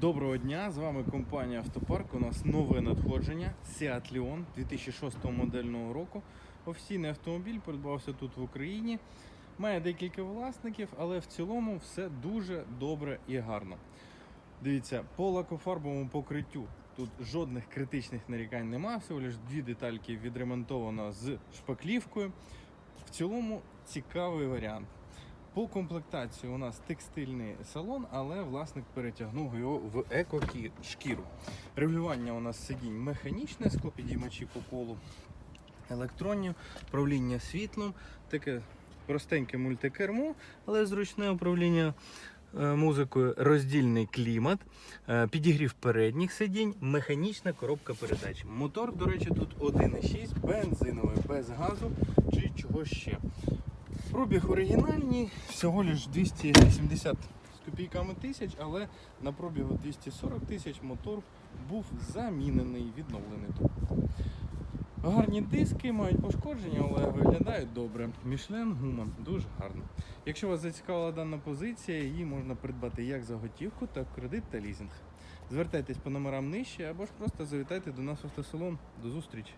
Доброго дня! З вами компанія Автопарк. У нас нове надходження Seat Leon 2006 модельного року. Офіційний автомобіль придбався тут в Україні. Має декілька власників, але в цілому все дуже добре і гарно. Дивіться, по лакофарбовому покриттю тут жодних критичних нарікань немає. Всього лише дві детальки відремонтовано з шпаклівкою. В цілому цікавий варіант. По комплектації у нас текстильний салон, але власник перетягнув його в еко-шкіру. Регулювання у нас сидінь механічне, склопідіймачі по колу, електронні, управління світлом, таке простеньке мультикермо, але зручне управління е, музикою, роздільний клімат, е, підігрів передніх сидінь, механічна коробка передач. Мотор, до речі, тут 1,6, бензиновий, без газу чи чого ще. Пробіг оригінальний, всього лиш 280 з копійками тисяч, але на пробігу 240 тисяч мотор був замінений, відновлений тут. Гарні диски, мають пошкодження, але виглядають добре. Мішлен гума дуже гарно. Якщо вас зацікавила дана позиція, її можна придбати як за готівку, так в кредит та лізинг. Звертайтесь по номерам нижче або ж просто завітайте до нас в автосалон. До зустрічі!